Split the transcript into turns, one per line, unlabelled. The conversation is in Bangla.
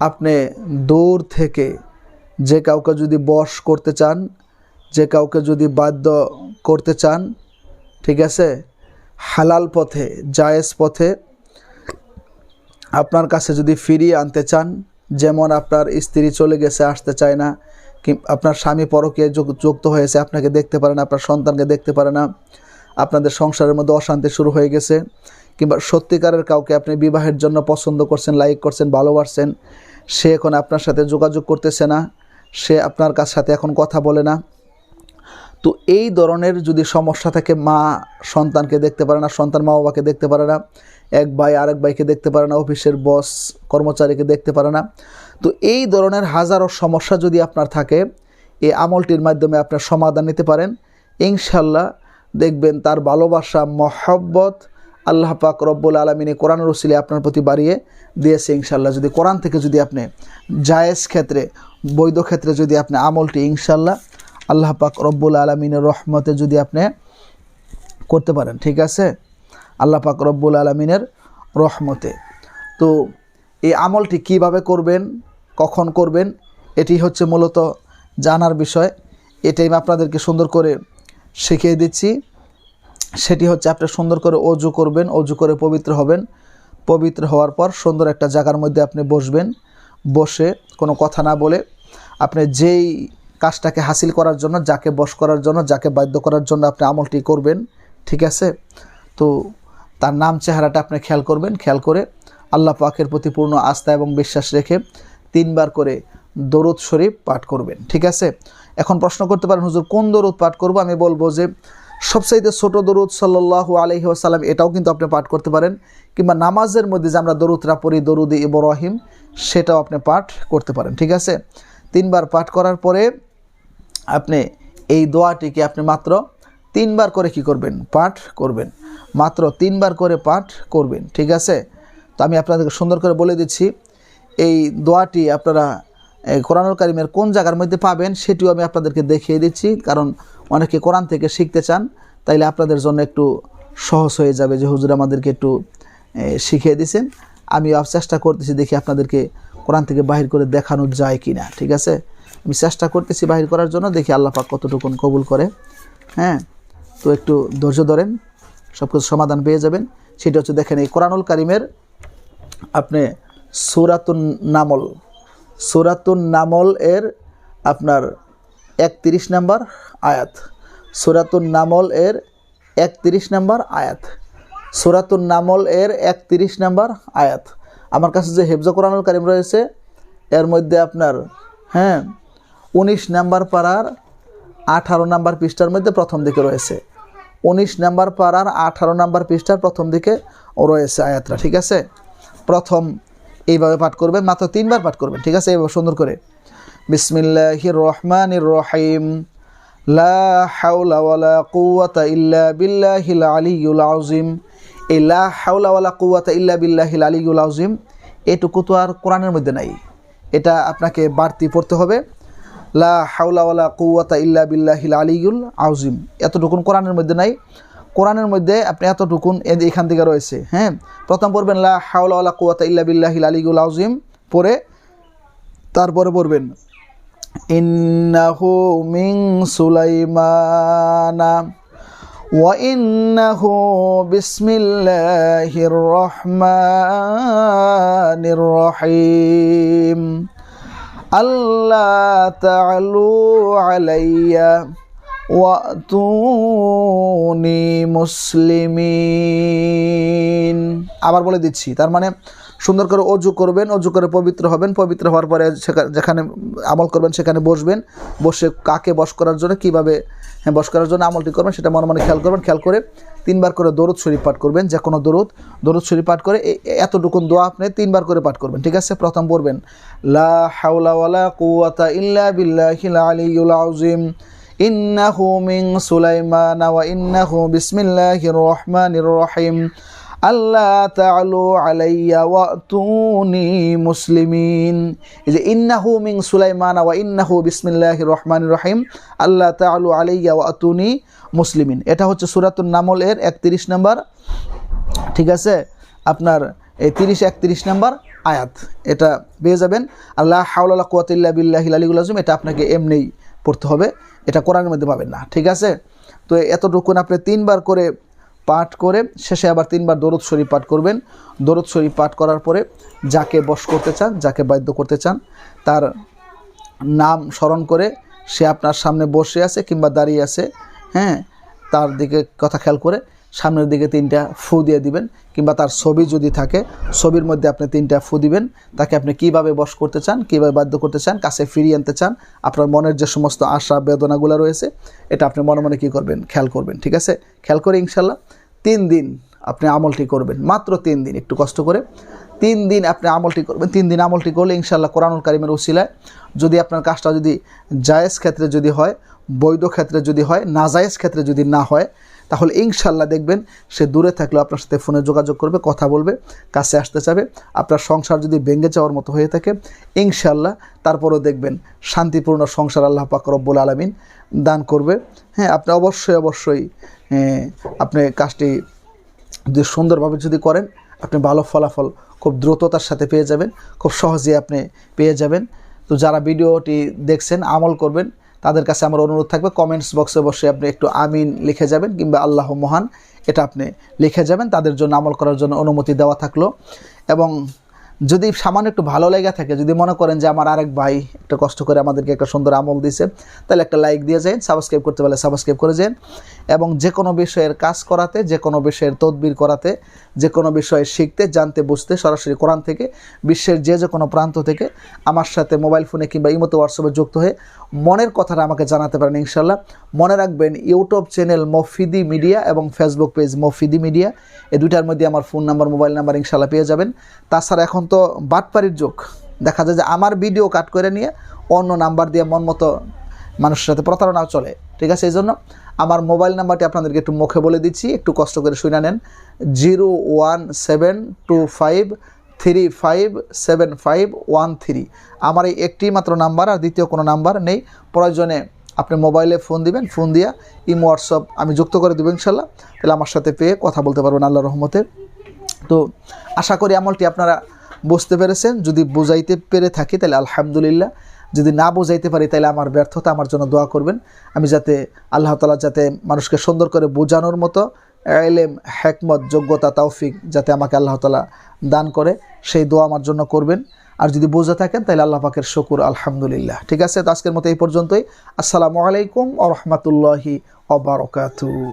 আপনি দূর থেকে যে কাউকে যদি বশ করতে চান, যে কাউকে যদি বাধ্য করতে চান, ঠিক আছে? হালাল পথে, জায়েজ পথে আপনার কাছে যদি ফিরিয়ে আনতে চান, যেমন আপনার স্ত্রী চলে গেছে, আসতে চায় না কি আপনার স্বামী পরকে যুক্ত হয়েছে, আপনাকে দেখতে পারে না, আপনার সন্তানকে দেখতে পারে না, আপনাদের সংসারের মধ্যে অশান্তি শুরু হয়ে গেছে, কিংবা সত্যিকারের কাউকে আপনি বিবাহের জন্য পছন্দ করছেন, লাইক করছেন, ভালোবাসছেন সে এখন আপনার সাথে যোগাযোগ করতেছে না, সে আপনার কাছ সাথে এখন কথা বলে না। তো এই ধরনের যদি সমস্যা থাকে, মা সন্তানকে দেখতে পারে না, সন্তান মা বাবাকে দেখতে পারে না, এক ভাই আরেক ভাইকে দেখতে পারে না, অফিসের বস, কর্মচারীকে দেখতে পারে না, তো এই ধরনের হাজারো সমস্যা যদি আপনার থাকে, এই আমলটির মাধ্যমে আপনার সমাধান নিতে পারেন। ইনশাল্লাহ দেখবেন তার ভালোবাসা, মহব্বত আল্লাহ পাক রব্বুল আলমিনে কোরআন রসিলে আপনার প্রতি বাড়িয়ে দিয়েছে ইনশাল্লাহ যদি কোরআন থেকে যদি আপনি জায়েজ ক্ষেত্রে, বৈধ ক্ষেত্রে যদি আপনি আমলটি ইনশাল্লাহ আল্লাহ পাক রব্বুল আলমিনের রহমতে যদি আপনি করতে পারেন, ঠিক আছে? আল্লাহ পাক রব্বুল আলমিনের রহমতে। তো এই আমলটি কীভাবে করবেন, কখন করবেন, এটি হচ্ছে মূলত জানার বিষয়। এটাই আপনাদেরকে সুন্দর করে শিখিয়ে দিচ্ছি। সেটি হচ্ছে আপনি সুন্দর করে অজু করবেন, অজু করে পবিত্র হবেন। পবিত্র হওয়ার পর সুন্দর একটা জায়গার মধ্যে আপনি বসবেন। বসে কোনো কথা না বলে আপনি যেই কাজটাকে হাসিল করার জন্য, যাকে বশ করার জন্য, যাকে বাধ্য করার জন্য আপনি আমলটি করবেন, ঠিক আছে? তো তার নাম চেহারাটা আপনি খেয়াল করবেন, খেয়াল করে আল্লাহ পাকের প্রতি পূর্ণ আস্থা এবং বিশ্বাস রেখে তিনবার করে দরুদ শরীফ পাঠ করবেন, ঠিক আছে? এখন প্রশ্ন করতে পারেন, হুজুর কোন দরুদ পাঠ করব? আমি বলব যে সবচাইতে ছোট দরুদ সাল্লাহু আলহি আসাল্লাম এটাও কিন্তু আপনি পাঠ করতে পারেন। কিংবা নামাজের মধ্যে যে আমরা দরুদরা পড়ি দরুদ ইব্রাহিম, সেটাও আপনি পাঠ করতে পারেন, ঠিক আছে? তিনবার পাঠ করার পরে আপনি এই দোয়াটিকে আপনি মাত্র তিনবার করে কি করবেন? পাঠ করবেন। মাত্র তিনবার করে পাঠ করবেন, ঠিক আছে? তো আমি আপনাদেরকে সুন্দর করে বলে দিচ্ছি, এই দোয়াটি আপনারা কোরআনুল কারিমের কোন জায়গার মধ্যে পাবেন সেটিও আমি আপনাদেরকে দেখিয়ে দিচ্ছি, কারণ অনেকে কোরআন থেকে শিখতে চান, তাইলে আপনাদের জন্য একটু সহজ হয়ে যাবে যে হুজুর আমাদেরকে একটু শিখিয়ে দিছেন। আমিও চেষ্টা করতেছি দেখি আপনাদেরকে কোরআন থেকে বাহির করে দেখানো যায় কি না ঠিক আছে? আমি চেষ্টা করতেছি বাহির করার জন্য, দেখি আল্লাহ পাক কতটুকুন কবুল করে। হ্যাঁ তো একটু ধৈর্য ধরেন সব কিছু সমাধান পেয়ে যাবেন। সেটা হচ্ছে দেখেন এই কোরআনুল কারিমের আপনি সুরাতুন নামল সুরাতুন নামল এর আপনার একত্রিশ নাম্বার আয়াত। সুরাতুন নামল এর একত্রিশ নাম্বার আয়াত। সুরাতুন নামল এর একত্রিশ নাম্বার আয়াত। আমার কাছে যে হেফজ কোরআনুল কারিম রয়েছে, এর মধ্যে আপনার হ্যাঁ উনিশ নাম্বার পাড়ার আঠারো নাম্বার পৃষ্ঠার মধ্যে প্রথম দিকে রয়েছে। উনিশ নাম্বার পাড়ার আঠারো নাম্বার পৃষ্ঠার প্রথম দিকে রয়েছে আয়াতটা, ঠিক আছে? প্রথম এইভাবে পাঠ করবেন, মাত্র তিনবার পাঠ করবেন, ঠিক আছে? এইভাবে সুন্দর করে। বিসমিল্লাহির রহমান রহিম লা এই লা ইল্লা এটুকু তো আর কোরআনের মধ্যে নাই। এটা আপনাকে বাড়তি পড়তে হবে। লা হাওলা ওয়ালা কুওয়াতা ইল্লা বিল্লাহিল আলিয়ুল আযীম, এতটুকুন কোরআনের মধ্যে নাই। কোরআনের মধ্যে আপনি এতটুকুন এখান থেকে রয়েছে হ্যাঁ প্রথম পড়বেন লা হাওলা ওয়ালা কুওয়াতা ইল্লা বিল্লাহিল আলিয়ুল আযীম পরে তারপরে পড়বেন ইন্নাহু মিন সুলাইমানা وإنه بسم الله الرحمن الرحيم ألا تعلوا علي ওয়াতুনি মুসলিমিন। আবার বলে দিচ্ছি, তার মানে সুন্দর করে অজু করবেন, অজু করে পবিত্র হবেন, পবিত্র হওয়ার পরে যেখানে আমল করবেন সেখানে বসবেন। বসে কাকে বস করার জন্য, কীভাবে বস করার জন্য আমলটি করবেন সেটা মনে মনে খেয়াল করবেন, খেয়াল করে তিনবার করে দরুদ শরীফ পাঠ করবেন, যে কোনো দরুদ দরুদ শরীফ পাঠ করে এতটুকুন দোয়া আপনি তিনবার করে পাঠ করবেন, ঠিক আছে? প্রথম পড়বেন, লা হাওলা ওয়ালা কুওয়াতা ইল্লা বিল্লাহিল আলিয়্যুল আযীম। ইন্নাহু মিন সুলাইমান ওয়া ইন্নাহু বিসমিল্লাহির রহমানির রহিম। আল্লাহ তাআলু আলাইয়া ওয়াতুনি মুসলিমিন। এই যে ইন্নাহু মিন সুলাইমান ওয়া ইন্নাহু বিসমিল্লাহির রহমানির রহিম। আল্লাহ তাআলু আলাইয়া ওয়াতুনি মুসলিমিন। এটা হচ্ছে সূরাতুন নামল এর 31 নম্বর। ঠিক আছে? আপনার এই তিরিশ একত্রিশ নাম্বার আয়াত। এটা পেয়ে যাবেন। আল্লাহ হাউলা কুয়াতিল্লা বিল্লাহ আলিগুল আজম এটা আপনাকে এমনিই পড়তে হবে। এটা কোরআনের মধ্যে পাবেন না, ঠিক আছে? তো এতটুকুন আপনি তিনবার করে পাঠ করে শেষে আবার তিনবার দরদ শরীফ পাঠ করবেন। দরদ শরীফ পাঠ করার পরে যাকে বশ করতে চান, যাকে বাধ্য করতে চান, তার নাম স্মরণ করে সে আপনার সামনে বসে আছে কিংবা দাঁড়িয়ে আছে হ্যাঁ? তার দিকে কথা খেয়াল করে সামনের দিকে তিনটা ফু দিয়ে দিবেন, কিংবা তার ছবি যদি থাকে, ছবির মধ্যে আপনি তিনটা ফু দিবেন, তাকে আপনি কীভাবে বশ করতে চান, কীভাবে বাধ্য করতে চান, কাছে ফিরিয়ে আনতে চান, আপনার মনের যে সমস্ত আশা, বেদনাগুলো রয়েছে, এটা আপনি মনে মনে কী করবেন? খেয়াল করবেন, ঠিক আছে? খেয়াল করে ইনশাল্লাহ তিন দিন আপনি আমলটি করবেন, মাত্র তিন দিন, একটু কষ্ট করে। তিন দিন আপনি আমলটি করবেন, তিন দিন আমলটি করলে ইনশাল্লাহ কোরআনুল কারিমের উসিলায় যদি আপনার কাজটা যদি জায়েজ ক্ষেত্রে যদি হয়, বৈধ ক্ষেত্রে যদি হয়, নাজায়েজ ক্ষেত্রে যদি না হয় তাহলে ইনশাল্লাহ দেখবেন সে দূরে থাকলেও আপনার সাথে ফোনে যোগাযোগ করবে, কথা বলবে, কাছে আসতে চাবে। আপনার সংসার যদি ভেঙে যাওয়ার মতো হয়ে থাকে ইনশাল্লাহ তারপরেও দেখবেন শান্তিপূর্ণ সংসার আল্লাহ পাক রব্বুল আলমিন দান করবে। হ্যাঁ আপনি অবশ্যই অবশ্যই আপনি কাজটি যদি সুন্দরভাবে যদি করেন, আপনি ভালো ফলাফল খুব দ্রুততার সাথে পেয়ে যাবেন, খুব সহজে আপনি পেয়ে যাবেন। তো যারা ভিডিওটি দেখছেন, আমল করবেন তাদের কাছে আমার অনুরোধ থাকবে কমেন্টস বক্সে বসে আপনি একটু আমিন লিখে যাবেন কিংবা আল্লাহ মহান এটা আপনি লিখে যাবেন, তাদের জন্য আমল করার জন্য অনুমতি দেওয়া থাকল। এবং যদি সামান্য একটু ভালো লেগে থাকে, যদি মনে করেন যে আমার আরেক ভাই একটা কষ্ট করে আমাদেরকে একটা সুন্দর আমল দিয়েছে, তাহলে একটা লাইক দিয়ে যান সাবস্ক্রাইব করতে পারলে সাবস্ক্রাইব করে যান। এবং যে কোনো বিষয়ের কাজ করাতে, যে কোনো বিষয়ের তদবির করাতে, যে কোনো বিষয়ে শিখতে, জানতে, বুঝতে সরাসরি কোরআন থেকে, বিশ্বের যে যে কোনো প্রান্ত থেকে আমার সাথে মোবাইল ফোনে কিংবা ইমতো হোয়াটসঅ্যাপে যুক্ত হয়ে মনের কথাটা আমাকে জানাতে পারেন ইনশাল্লাহ মনে রাখবেন ইউটিউব চ্যানেল মফিদি মিডিয়া এবং ফেসবুক পেজ মফিদি মিডিয়া, এই দুইটার মধ্যে আমার ফোন নাম্বার মোবাইল নাম্বার ইনশাল্লাহ পেয়ে যাবেন। তাছাড়া এখন তো বাটপাড়ির যুগ। দেখা যায় যে আমার ভিডিও কাট করে নিয়ে অন্য নাম্বার দিয়ে মন মতো মানুষের সাথে প্রতারণাও চলে। ঠিক আছে এই জন্য আমার মোবাইল নাম্বারটি আপনাদেরকে একটু মুখে বলে দিচ্ছি, একটু কষ্ট করে শুনে নেন। Zero one seven two five three five seven five one three. আমার এই একটি মাত্র নাম্বার আর দ্বিতীয় কোনো নাম্বার নেই। প্রয়োজনে আপনি মোবাইলে ফোন দিবেন, ফোন দিয়া ইমো, হোয়াটসঅ্যাপ আমি যুক্ত করে দেবো ইনশাল্লাহ। তাহলে আমার সাথে পেয়ে কথা বলতে পারবেন আল্লাহ রহমতে। তো আশা করি আমলটি আপনারা বুঝতে পেরেছেন। যদি বুঝাইতে পেরে থাকি তাহলে আলহামদুলিল্লাহ। যদি না বোঝাইতে পারি তাহলে আমার ব্যর্থতা আমার জন্য দোয়া করবেন। আমি যাতে আল্লাহ তালা যাতে মানুষকে সুন্দর করে বোঝানোর মতো এলেম, হেকমত, যোগ্যতা, তৌফিক যাতে আমাকে আল্লাহ তালা দান করে, সেই দোয়া আমার জন্য করবেন। আর যদি বোঝা থাকেন তাহলে আল্লাহ পাকের শকুর, আলহামদুলিল্লাহ। ঠিক আছে? তো আজকের মতো এই পর্যন্তই। আসসালামু আলাইকুম ও রহমতুল্লাহি অবরকাতু